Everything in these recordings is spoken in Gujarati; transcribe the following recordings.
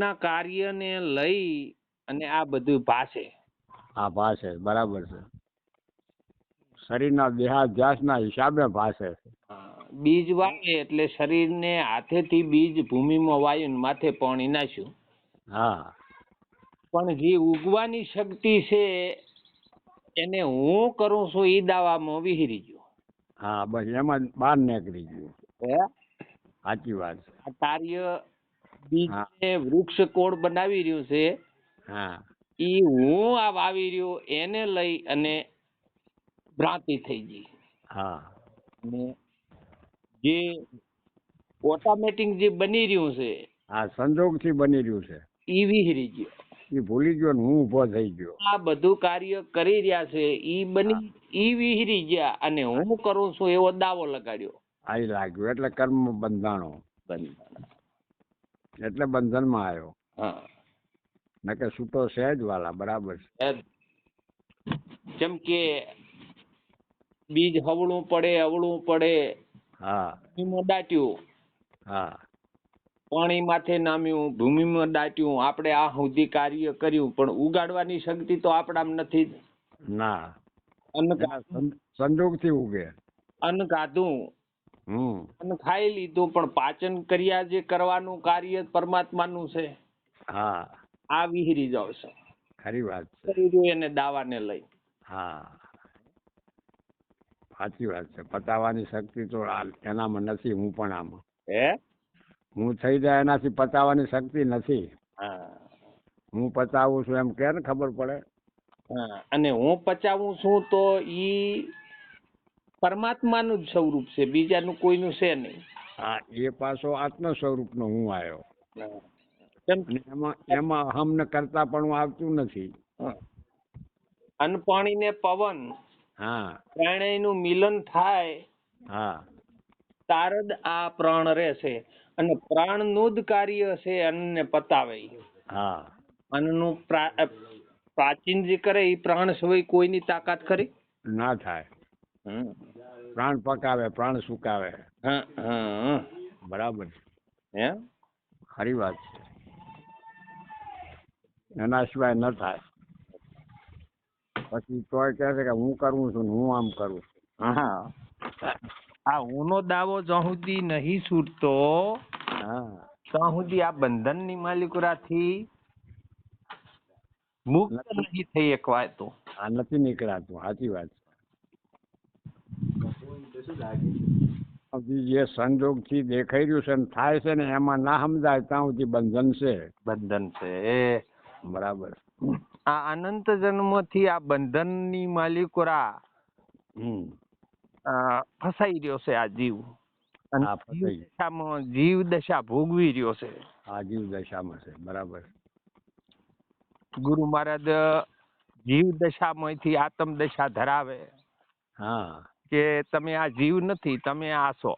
સંજોગના કાર્યને લઈ અને આ બધું ભાષે આ ભાષે બરાબર છે. શરીરના દેહાધ્યાસના હિસાબે ભાષે બીજ વાવે એટલે શરીરને હાથેથી બીજ ભૂમિમાં વાયું ને માથે પાણી નાખ્યું. હા. પણ જે ઉગવાની શક્તિ છે એને હું કરું છું એ દાવામાં વિહરી ગયો. હા બસ એમાં બહાર નીકળી ગયું. હે? સાચી વાત છે. આ કાર્ય બીજ હા. વૃક્ષ કોળ બનાવી રહ્યું છે. હા. ઈ હું આ વાવી રહ્યો એને લઈ અને ભ્રાંતિ થઈ ગઈ. હા. જે ઓટોમેટિક જે બની રહ્યું છે આ સંજોગથી બની રહ્યું છે. એ વિહરી ગયો. એ ભૂલી ગયો ને હું ઊભો થઈ ગયો. આ બધું કાર્ય કરી રહ્યા છે ઈ બની ઈ વિહરી ગયા અને હું કરું છું એવો દાવો લગાડ્યો. આ લાગ્યો એટલે કર્મ બંધાણો. એટલે બંધનમાં આવ્યો. હા. નકે છૂટો સહેજ વાલા બરાબર છે. જેમ કે બીજ હવળું પડે અવળું પડે હા. ભૂમિમાં દાટ્યું. હા. પાણી માથે નામ્યું ભૂમિમાં દાટ્યું. આપણે આ સુધી કાર્ય કર્યું પણ ઉગાડવાની શક્તિ તો આપણામાં નથી. ના. અન્ન સંજોગથી સંજોગથી ઉગે. અન્ન ખાધું હમ. ખાઈ લીધું પણ પાચન ક્રિયા જે કરવાનું કાર્ય પરમાત્માનું છે હા. આ વિહરી જાવ છે. ખરી વાત છે. એને દાવાને લઈ. હા. સાચી વાત છે. પતાવાની શક્તિ તો એનામાં નથી હું પણ આમાં. હે? હું થઈ જાય એનાથી પતાવાની શક્તિ નથી. હા. હું પતાવું છું એમ કે ને ખબર પડે? અને હું પચાવું છું તો ઈ પરમાત્માનું જ સ્વરૂપ છે બીજાનું કોઈનું છે નહીં. હા એ પાછો આત્મ સ્વરૂપનો હું આવ્યો. કેમ એમાં અહમ ને કરતા પણ હું આવતું નથી. અન્ન પાણી ને પવન હા. ત્રણેયનું મિલન થાય હા. તારદ આ પ્રાણ રહેશે અને પ્રાણનું જ કાર્ય છે અન્ન ને પતાવે હા. અન્નનું પ્રાચીન જે કરે એ પ્રાણ સિવાય કોઈની તાકાત ખરી? ના થાય. પ્રાણ પકાવે પ્રાણ સુકાવે. હા હા. બરાબર છે. હે ખરી વાત છે. એના સિવાય ન થાય. પછી તોય કહે છે કે હું કરું છું હું આમ કરું છું. હા. આ ઊનો દાવો જ્યાં સુધી નહીં છૂટતો હા. ત્યાં સુધી આ બંધનની માલિકુરાથી મુક્ત નથી. થઈ એકવાય તો આ નથી નીકળાતું. સાચી વાત છે હજી જે સંજોગથી દેખાઈ રહ્યું છે ને થાય છે ને એમાં ના સમજાય ત્યાં સુધી બંધન છે. બંધન છે એ બરાબર. આ અનંત જન્મથી આ બંધનની માલિકુરા ફસાઈ રહ્યો છે આ જીવ. જીવ દશા ભોગવી રહ્યો છે. આ જીવ દશામાં છે બરાબર. ગુરુ મહારાજ જીવ દશામાંથી આત્મ દશા ધરાવે. હા. કે તમે આ જીવ નથી તમે આ છો.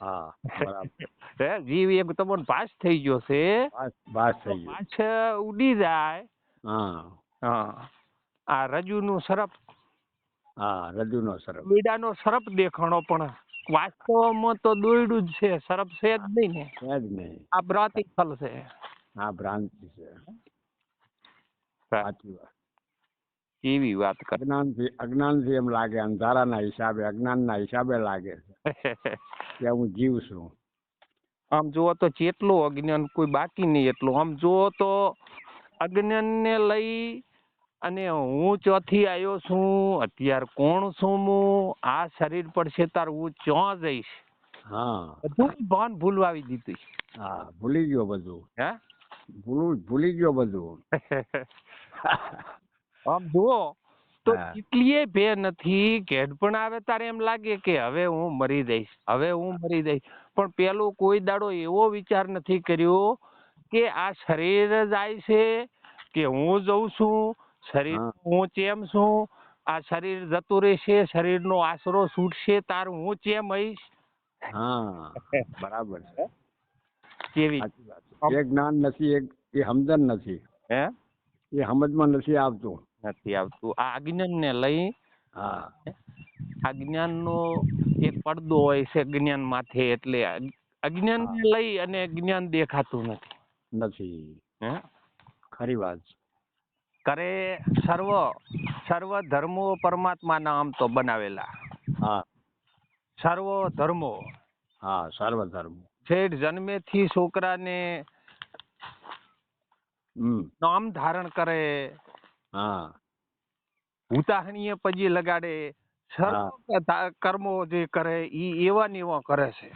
હા જીવ એક તમને પાસ થઈ ગયો છે. થઈ ગયું. પાછ ઉડી જાય. હા. હા. આ રજુનું સરપ. હા રજુ નો સરપ. બીડા નો સરપ દેખાણો પણ વાસ્તવમાં તો દોયડું જ છે સરપ છે જ નહીં ને? છે જ નહીં. આ બ્રાતિફલ છે. આ ભ્રાંતિ છે. સાચી વાત. એવી વાત અજ્ઞાનથી અજ્ઞાનથી એમ લાગે અંધારાના હિસાબે અજ્ઞાનના હિસાબે લાગે કે હું જીવ છું. આમ જુઓ તો જેટલું અજ્ઞાન કોઈ બાકી નહીં એટલું. આમ જુઓ તો અજ્ઞાનને લઈ અને હું ચોથી આવ્યો છું અત્યારે કોણ છું હું? આ શરીર પર છે તાર હું ચોં જઈશ? હા. બધું ભાન ભૂલવાવી દીધું હા ભૂલી ગયો બધું. હે? ભૂલું ભૂલી ગયો બધું. આમ જુઓ તો એટલીય ભે નથી ઘેડ પણ આવે તારે એમ લાગે કે હવે હું મરી જઈશ હવે હું મરી જઈશ. પણ પેલો કોઈ દાડો એવો વિચાર નથી કર્યો કે આ શરીર જાય છે કે હું જઉં છું શરીર હું. ચેમ છું આ શરીર જતું રહેશે શરીરનો આશરો છૂટશે તાર હું ચેમ હઈશ હા બરાબર છે. કેવી? સાચી વાત છે. એ જ્ઞાન નથી એક એ સમજણ નથી. હે? એ સમજમાં નથી આવતું. નથી આવતું. આ અજ્ઞાનને લઈ આ જ્ઞાનનો એક પડદો હોય છે જ્ઞાન માથે એટલે અજ્ઞાનને લઈ અને જ્ઞાન દેખાતું નથી. નથી. ખરી વાત કરે સર્વ સર્વ ધર્મો પરમાત્માના આમ તો બનાવેલા. હા. સર્વ ધર્મો. હા સર્વ ધર્મ. જન્મે જન્મેથી છોકરાને નામ ધારણ કરે. હા. ઉતાહણીએ પજી લગાડે કર્મો જે કરે ઈ એવા ને એવા કરે છે.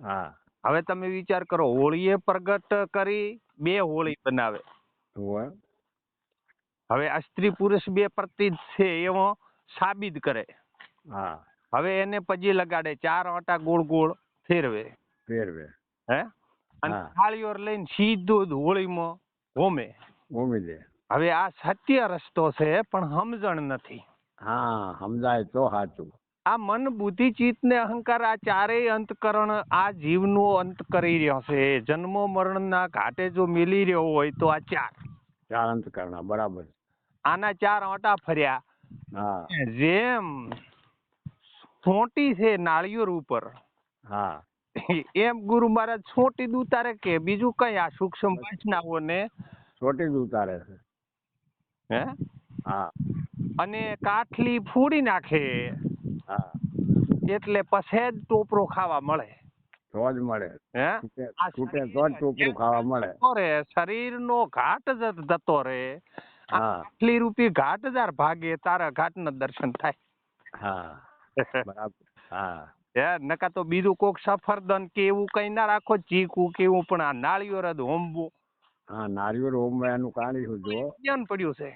હા. હવે તમે વિચાર કરો હોળીએ પ્રગટ કરી બે હોળી બનાવે. હવે. આ સ્ત્રી પુરુષ બે પ્રતીત છે એવો સાબિત કરે. હા. હવે એને પજી લગાડે ચાર આટા ગોળ ગોળ ફેરવે. ફેરવે. હે? અને. થાળીઓ લઈને સીધું હોળીમાં હોમે. હોમી દે હવે આ સત્ય રસ્તો છે પણ સમજણ નથી. હા સમજાય તો સાચું. આ મન બુદ્ધિ ચિત્ત ને અહંકાર આ ચારેય અંતકરણ આ જીવનો અંત કરી રહ્યો છે. જન્મ મરણના ઘાટે જો મિલી રહ્યો હોય તો આ ચાર. ચાર અંતકરણ બરાબર. આના ચાર આંટા ફર્યા. હા. જેમ છોટી છે નાળિયેર ઉપર હા. એમ ગુરુ મહારાજ છોટી જ ઉતારે કે બીજું કઈ આ સૂક્ષ્મ વાસનાઓને છોટી જ ઉતારે છે. હે? હા. અને કાઠલી ફૂડી નાખે. હા. એટલે પછી જ ટોપરો ખાવા મળે. તો જ મળે. હે? છૂટે તો જ ટોપરું ખાવા મળે. રે શરીરનો ઘાટ જ જતો રે આટલી રૂપી ઘાટ જાર ભાગે તારા ઘાટ ના દર્શન થાય. હા. બરાબર. હા. હે? નકા તો બીજું કોક સફરદન કે એવું કઈ ના રાખો ચીકુ કે એવું પણ આ નાળિયો રદ હોમવું હા નારિયેળ કાણી કાઢ્યું જો. ધ્યાન પડ્યું છે.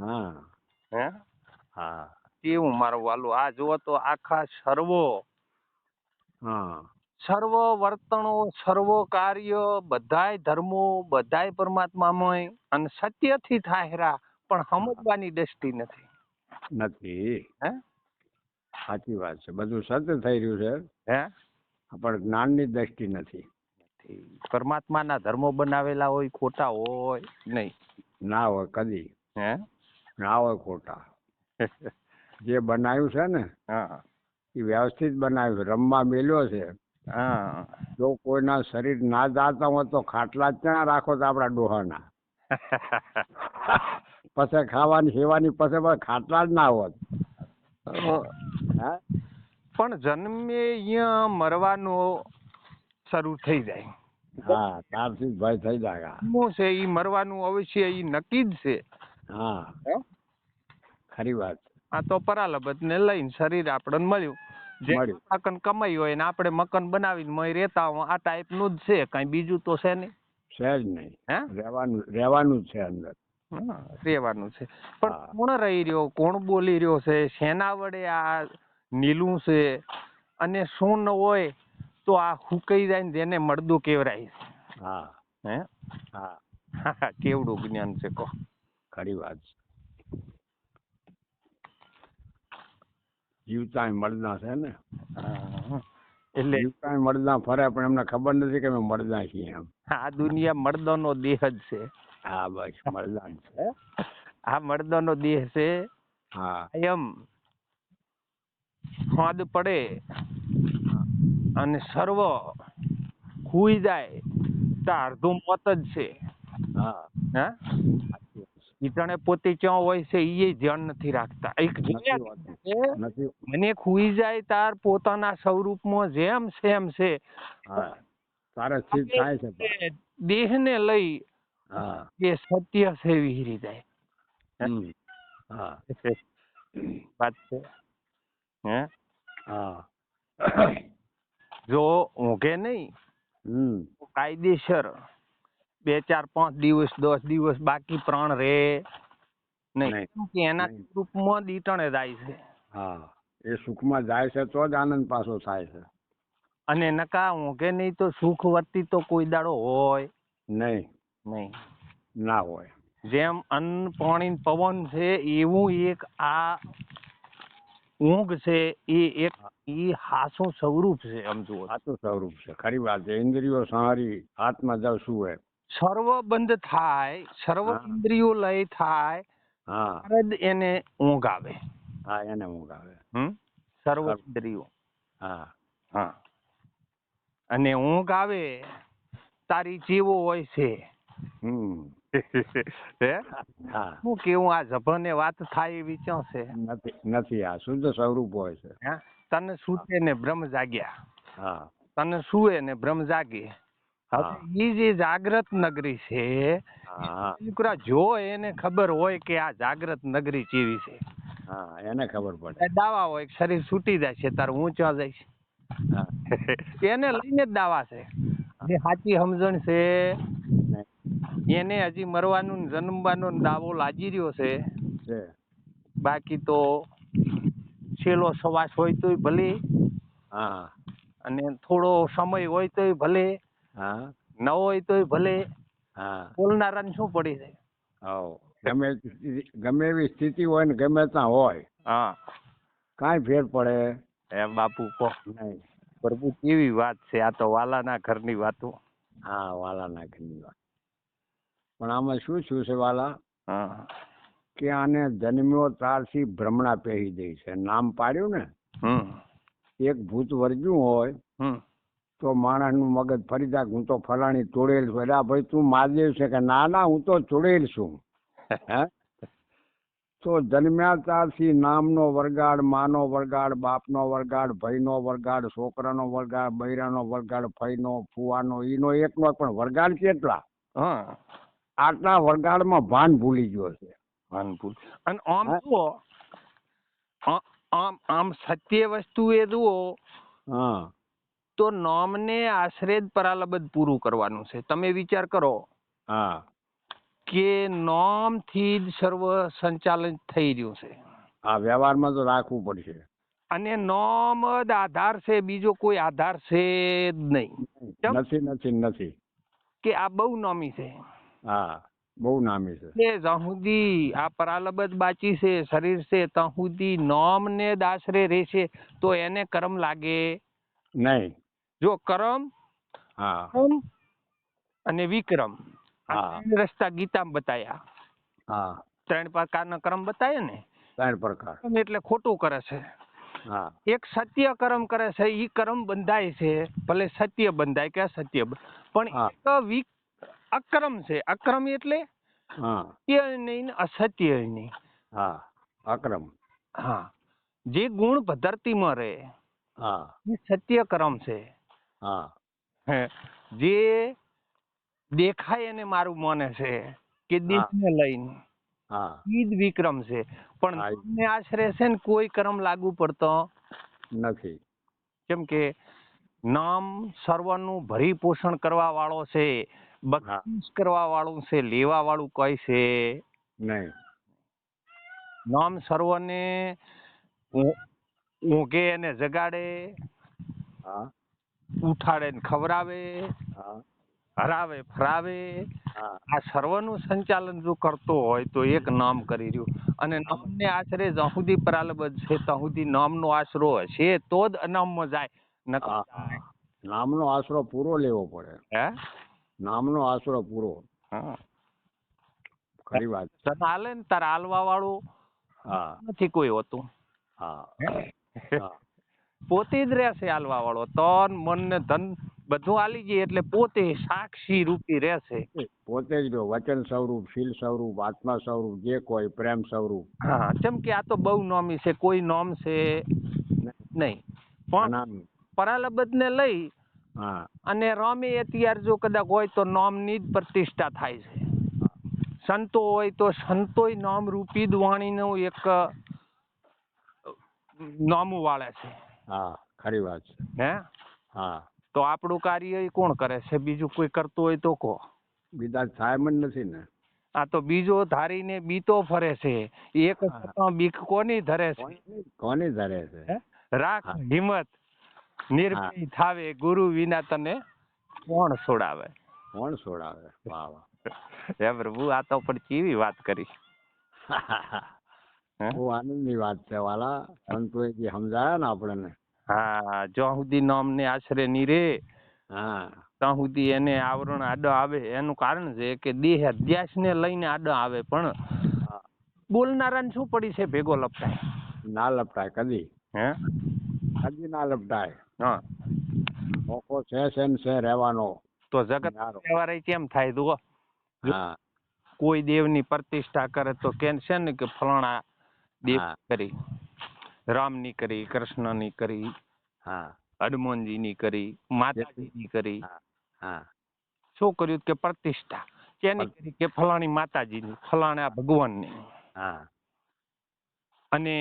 હા. હે? હા. કેવું મારું વાલું? આ જુઓ તો આખા સર્વો. હા. સર્વ વર્તણો સર્વ કાર્ય બધાય ધર્મો બધાય પરમાત્મામય અને સત્યથી થાહેરા પણ સમજવાની દ્રષ્ટિ નથી. નથી. હે? સાચી વાત છે. બધું સત્ય થઈ રહ્યું છે. હે? પણ જ્ઞાનની દ્રષ્ટિ નથી. પરમાત્માના ધર્મો બનાવેલા હોય ખોટા હોય નહીં. ના હોય કદી. હે? ના હોય ખોટા. જે બનાવ્યું છે ને હા. એ વ્યવસ્થિત બનાવ્યું રમવા મેલ્યો છે. હા. જો કોઈના શરીર ના જાતા હોય તો ખાટલા જ ક્યાં રાખો તો આપણા ડોહાના. પછી ખાવાની સેવાની પછી પણ ખાટલા જ ના હોત. હા? પણ જન્મે અહીંયા મરવાનો શરૂ થઈ જાય. હા તારથી થઈ જાય શું છે ઈ મરવાનું અવશ્ય ઈ નક્કી જ છે. હા ખરી વાત. આ તો પરાલબત ને લઈને શરીર આપણને મળ્યું. જે મકન કમાઈ હોય ને આપણે મકન બનાવીને મય રહેતા હોય આ ટાઈપનું જ છે કઈ બીજું તો છે નહીં. છે જ નહીં. હે? રહેવાનું રહેવાનું છે અંદર. રહેવાનું છે. પણ કોણ રહી રહ્યો કોણ બોલી રહ્યો છે શેના વડે આ નીલું છે અને શું ન હોય તો આ હુકાઈ જાય ને જેને મળદું કેવરાય હા. હે? હા. કેવડું જ્ઞાન છે કો ખરી વાત છે. જીવતા મળદા છે ને. એટલે જીવતા મળદા ફરે પણ એમને ખબર નથી કે અમે મળદા છીએ એમ. આ દુનિયા મળદોનો દેહ જ છે. હા બસ મળદા છે. આ મળદોનો દેહ છે. હા. એમ. સ્વાદ પડે. અને સર્વ ખુઈ જાય તો અડધું મોત જ છે. હા. ઈટણે પોતે ક્યાં હોય છે એ ધ્યાન નથી રાખતા. એક મને ખુઈ જાય તાર પોતાના સ્વરૂપમાં જેમ સેમ છે. હા. તારે સ્થિત થાય છે પણ. દેહને લઈ હા. એ સત્ય છે વિહરી જાય. વાત છે. હે? હા. જો ઊંઘે નહીં કાયદેસર બે ચાર પાંચ દિવસ દસ દિવસ બાકી પ્રાણ રે નહીં. એના સુખમાં દીટણે જાય છે. હા એ સુખમાં જાય છે તો જ આનંદ પાછો થાય છે. અને નકા ઊંઘે નહીં તો સુખ વર્તી તો કોઈ દાડો હોય નહીં. નહીં. ના હોય. જેમ અન્ન પાણી પવન છે એવું એક આ ઊંઘ છે એ એક એ હાસું સ્વરૂપ છે આમ જુઓ તો. સ્વરૂપ છે. ખરી વાત છે. ઇન્દ્રિયો સહારી આત્મા જાવ શું હોય? સર્વ બંધ થાય સર્વ ઇન્દ્રિયો લય થાય હા. એને ઊંઘ આવે. હા એને ઊંઘ આવે. હમ? સર્વ. ઇન્દ્રિયો હા. હા. અને ઊંઘ આવે તારી જીવો હોય છે. હમ. હા? હું. કેવું આ જભને વાત થાય એવી ક્યાં છે? નથી નથી આ શુદ્ધ સ્વરૂપ હોય છે. હે? તને સૂતે ને બ્રહ્મ જાગ્યા. હા. તને સુવે ને બ્રહ્મ જાગે. હવે એ જે જાગ્રત નગરી છે છોકરા જો એને ખબર હોય કે આ જાગ્રત નગરી ચીવી છે. હા એને ખબર પડે. દાવા હોય શરીર છૂટી જાય છે તારું હું ક્યાં જઈશ એને લઈને જ દાવા છે. જે સાચી સમજણ છે એને હજી મરવાનું ને જન્મવાનો દાવો લાગી રહ્યો છે. બાકી તો છેલ્લો સવાસ હોય તોય ભલે. હા. અને થોડો સમય હોય તોય ભલે. હા. ન હોય તોય ભલે. હા. બોલનારાને શું પડી છે ગમે ગમે એવી સ્થિતિ હોય ને ગમે ત્યાં હોય. હા. કાંઈ ફેર પડે. એ બાપુ કહો. નહીં. પ્રભુ કેવી વાત છે? આ તો વાલાના ઘરની વાતો. હા વાલાના ઘરની વાત. પણ આમાં શું થયું છે વાલા? હા. કે આને જન્મ્યો ત્યારથી ભ્રમણા પહેરી દે છે. નામ પાડ્યું ને? એક ભૂત વર્જ્યું હોય તો માણસનું મગજ ફરી જાય હું તો ફલાણી તોડેલ છું. એટલે ભાઈ તું મહાદેવ છે કે ના ના હું તો તોડેલ છું. હે? તો જન્મ્યા ત્યારથી નામનો વરગાડ માનો વરગાડ બાપનો વરગાડ ભાઈનો વરગાડ છોકરાનો વરગાડ બૈરાનો વરગાડ ફઈનો ફુવાનો ઈનો એકનો પણ વરગાડ કેટલા? હા. આટલા વરગાડમાં ભાન ભૂલી ગયો છે. અનપુર અને આમ જુઓ આમ આમ સત્ય વસ્તુ એ જુઓ હા. તો નોમને આશરે જ પરાલબદ પૂરું કરવાનું છે. તમે વિચાર કરો હા. કે નોમથી જ સર્વ સંચાલન થઈ રહ્યું છે. આ વ્યવહારમાં તો રાખવું પડશે. અને નોમ જ આધાર છે બીજો કોઈ આધાર છે જ નહીં. નથી નથી નથી. કે આ બહુ નોમી છે. હા. બહુ નામી છે. કે જ્યાં આ પરાલબદ્ધ બાચી છે શરીર છે તહુદી નોમ ને દાસરે રહેશે તો એને કર્મ લાગે? નહીં. જો કર્મ હા. અને વિક્રમ ત્રણ રસ્તા ગીતામાં બતાયા. હા. ત્રણ પ્રકારના કર્મ બતાયા ને? ત્રણ પ્રકાર. એટલે ખોટું કરે છે. હા. એક સત્ય કર્મ કરે છે ઈ કર્મ બંધાય છે ભલે સત્ય બંધાય કે સત્ય પણ એક અક્રમ છે. અક્રમ એટલે હા. સત્ય નહીં ને અસત્ય નહીં. હા અક્રમ. હા. જે ગુણ પદ્ધતિમાં રહે હા. એ સત્ય ક્રમ છે. હા. જે દેખાય એને મારું મને છે કે દેશને લઈને હા. ઈ વિક્રમ છે. પણ. તમને આશરે છે ને કોઈ ક્રમ લાગુ પડતો? નથી. કેમ કે નામ સર્વનું ભરી પોષણ કરવા વાળો છે. બક્ષિસ કરવા વાળું છે લેવા વાળું કોઈ છે? નહીં. નામ સર્વને ઊંઘે અને જગાડે ઉઠાડે ને ખવરાવે હરાવે ફરાવે. આ સર્વનું સંચાલન જો કરતો હોય તો એક નામ કરી રહ્યું. અને નામને આશરે જ્યાં સુધી પ્રાલબદ્ધ છે ત્યાં સુધી નામનો આશરો હશે તો જ અનામમાં જાય. નકર. નામનો આશરો પૂરો લેવો પડે. હે? નામનો આશરો પૂરો. ખરી વાત. હાલે ને? તારે હાલવા વાળું હા. નથી કોઈ હોતું. હા. પોતે જ રહેશે હાલવા વાળો. તન મન ને ધન બધું હાલી જાય એટલે પોતે સાક્ષી રૂપી રહેશે. પોતે જ રહ્યો. વચન સ્વરૂપ શીલ સ્વરૂપ આત્મા સ્વરૂપ જે કોઈ પ્રેમ સ્વરૂપ. હા જેમ કે આ તો બહુ નોમી છે. કોઈ નોમ છે નહીં. પણ પરાલબદ ને. લઈ અને રમે અત્યારે જો કદાચ હોય તો નામની જ પ્રતિષ્ઠા થાય છે. સંતો હોય તો સંતોય નામ રૂપી જ વાણીનું એક નામું વાળે છે. હા ખરી વાત છે. હે? હા. તો આપણું કાર્ય કોણ કરે છે? બીજું કોઈ કરતું હોય તો કો બીજા સાહેબ નથી ને. આ તો બીજો ધારીને બીતો ફરે છે. એક બીક કોની ધરે છે? કોની ધરે છે? રાખ હિંમત. નિર્ભય થાવે ગુરુ વિના તને કોણ છોડાવે? કોણ છોડાવે? વાહ વાહ. હે પ્રભુ આ તો પણ કેવી વાત કરી? બહુ આનંદની વાત છે વાલા. સંતોએ જે સમજાયા ને આપણને. હા જ્યાં સુધી નામને આશરે ની રે હા. ત્યાં સુધી એને આવરણ આડો આવે. એનું કારણ છે કે દેહ અધ્યાસ ને લઈને આડો આવે પણ. બોલનારાને શું પડી છે? ભેગો લપટાય. ના લપટાય કદી. હે? કદી ના લપટાય. હા. મોકો છે છે છે રહેવાનો. તો જગત. વ્યવહાર કેમ થાય જુઓ હા? કોઈ દેવની પ્રતિષ્ઠા કરે તો કેમ છે ને કે ફલાણા દેવ. કરી રામની કરી કૃષ્ણની કરી હા. હનુમાનજીની કરી માતાજીની કરી. હા શું કર્યું કે પ્રતિષ્ઠા? કેની કરી કે ફલાણી માતાજીની ફલાણા ભગવાનની. હા. અને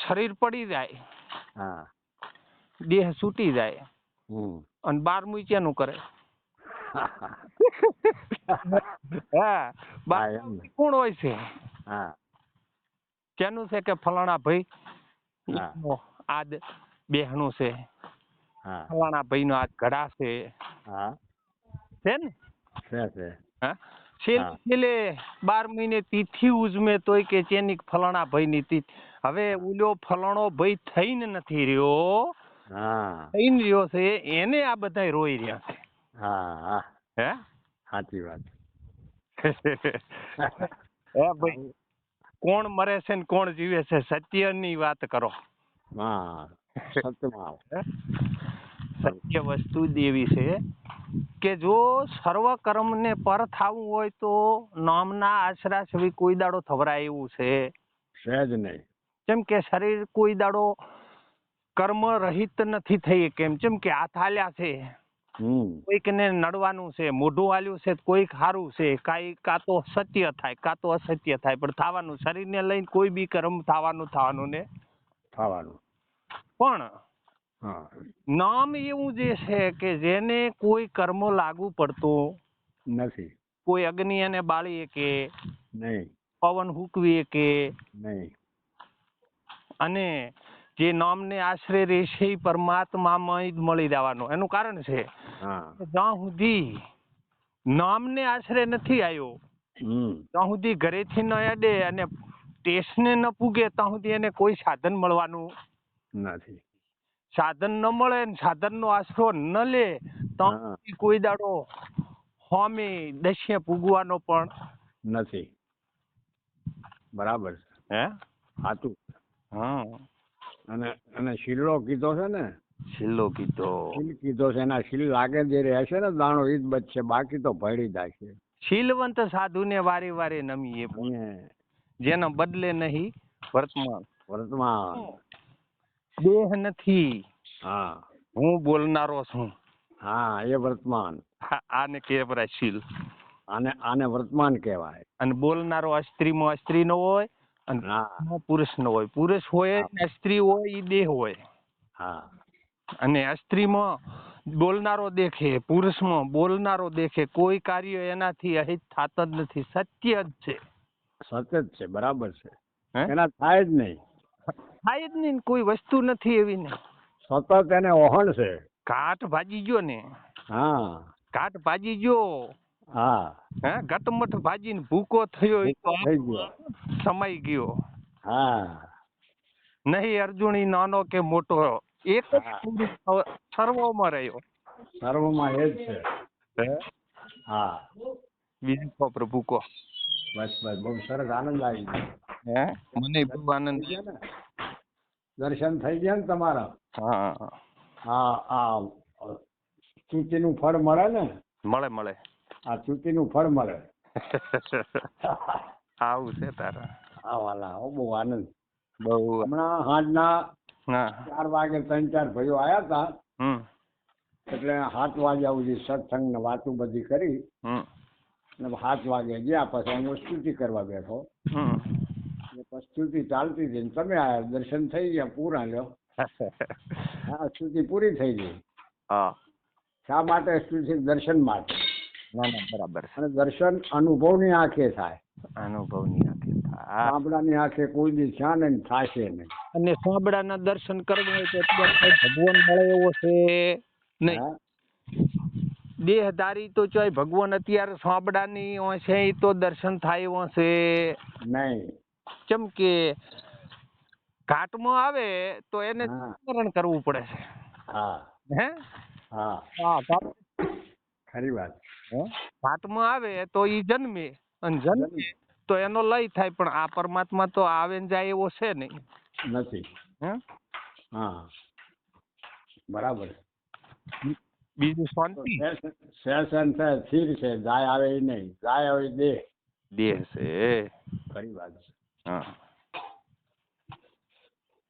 શરીર પડી જાય. હા. દેહ છૂટી જાય. અને બારમું ક્યાંનું કરે. હા. કોણ હોય છે? કેનું છે કે ફલાણા ભાઈ? આદ બેહણું છે. ફલાણા ભાઈ નો આજ ઘડા છે. છે ને? છેલ્લે બાર મહિને તિથિ ઉજમે તોય કે ચેની ફલાણા ભાઈ ની તિથિ. હવે ઉલ્યો ફલાણો ભાઈ થઈને નથી રહ્યો. હા. થઈને છે એને આ બધા રોઈ રહ્યા છે. હા હા. હે? સાચી વાત. હે ભાઈ કોણ મરે છે ને કોણ જીવે છે સત્યની વાત કરો. હા સત્ય વસ્તુ દેવી છે કે જો સર્વ કર્મને પર થાવું હોય તો નામના આશરા સિવાય કોઈ દાડો થવરાય એવું છે. સહેજ નહીં. કેમ કે શરીર કોઈ દાડો કર્મ રહિત નથી થઈ કેમ? ચેમ કે હાથ હાલ્યા છે કોઈક કોઈકને નડવાનું છે મોઢું હાલ્યું છે કોઈક સારું છે કાંઈ કાં તો સત્ય થાય કાં તો અસત્ય થાય પણ થવાનું શરીરને લઈને કોઈ બી કર્મ થવાનું થવાનું ને થવાનું. પણ હા. નામ એવું જે છે કે જેને કોઈ કર્મ લાગુ પડતું નથી. કોઈ અગ્નિ એને બાળીએ કે નહીં. પવન હુકવીએ કે નહીં. અને જે નામને આશરે રહેશે એ પરમાત્મામાં જ મળી જવાનું એનું કારણ છે જ્યાં સુધી નામને આશરે નથી આવ્યો ત્યાં સુધી ઘરેથી ન અડે અને ટેસ્ટને ન પૂગે ત્યાં સુધી એને કોઈ સાધન મળવાનું નથી. સાધન ન મળે ને સાધનનો આશરો ન લે તો હા. કોઈ દાડો હોમે દશ્ય પૂગવાનો પણ નથી. બરાબર હે? સાચું હા. અને અને શીલો કીધો છે ને? શીલો કીધો. કીધો છે એના શીલ લાગે જે રહેશે ને દાણો એ જ બચશે બાકી તો ભળી જશે શીલવંત સાધુને વારે વારે નમીએ જેનો બદલે નહીં વર્તમાન. વર્તમાન. દેહ નથી. હા. હું બોલનારો છું. હા એ વર્તમાન. આને કહેવાય શીલ. આને આને વર્તમાન કહેવાય. અને બોલનારો સ્ત્રીમાં સ્ત્રીનો હોય અને પુરુષ નો હોય. પુરુષ હોય ને સ્ત્રી હોય ઈ દેહ હોય. હા. અને સ્ત્રીમાં બોલનારો દેખે પુરુષમાં બોલનારો દેખે કોઈ કાર્ય એનાથી અહિત થાત જ નથી. સત્ય જ છે. સતત છે બરાબર છે. એના થાય જ નહીં. થાય જ નહીં કોઈ વસ્તુ નથી એવી ને. સતત એને ઓહણ છે. કાટ ભાજી ગયો ને. હા. કાટ ભાજી ગયો. હા. હે? ઘટમટ ભાજીને ભૂકો થયો એ તો થઈ ગયો. સમાઈ ગયો. હા. નહીં અર્જુની નાનો કે મોટો એક જ પુરુષ સર્વમાં રહ્યો. સર્વમાં એ જ છે. હા? બીજું કો પ્રભુ કો બસ બસ બહુ સરસ આનંદ આવી ગયો. હે? મને બહુ આનંદ. ને? દર્શન થઈ ગયા ને તમારા? હા. હા આ ચૂંટીનું ફળ મળે ને? મળે મળે. આ નું ફળ મળે. આવું છે તારા? હા વાલા હો બહુ આનંદ. બહુ હમણાં હાજના ચાર વાગે ત્રણ ચાર ભાઈઓ આવ્યા હતા એટલે સાત વાગે આવું સત્સંગ ને વાતું બધી કરી. સાત વાગે ગયા પછી હું સ્તુતિ કરવા બેઠો. સ્તુતિ ચાલતી હતી ને તમે આયા દર્શન થઈ ગયા પૂરા લ્યો. હા સ્તુતિ પૂરી થઈ ગઈ. હા. શા માટે સ્તુતિ? દર્શન માટે. બરાબર અને દર્શન અનુભવની આંખે થાય. અનુભવની આંખે સાંભળાની આંખે કોઈ દી છાને થાશે નહીં. અને સાંભળાના દર્શન કરવા હોય તો અત્યારે ભગવાન મળે એવો છે નહીં. દેહધારી તો ચોય ભગવાન અત્યારે સાંભળાની હોય છે ઈ તો દર્શન થાય એવો છે. નહીં. કેમ કે ઘાટમાં આવે તો એને. સ્મરણ કરવું પડે છે. હા. હે? હા. હા ખરી વાત. હે? ઘાટમાં આવે તો ઈ જન્મે. અને જન્મે. તો એનો લય થાય પણ આ પરમાત્મા તો આવે ને જાય એવો છે નહીં. નથી. હે? હા. બરાબર. બીજું શાંતિ? સેશન છે સ્થિર છે જાય આવે એ નહીં. જાય આવે દેહ. દેહ છે. ખરી વાત છે. હા.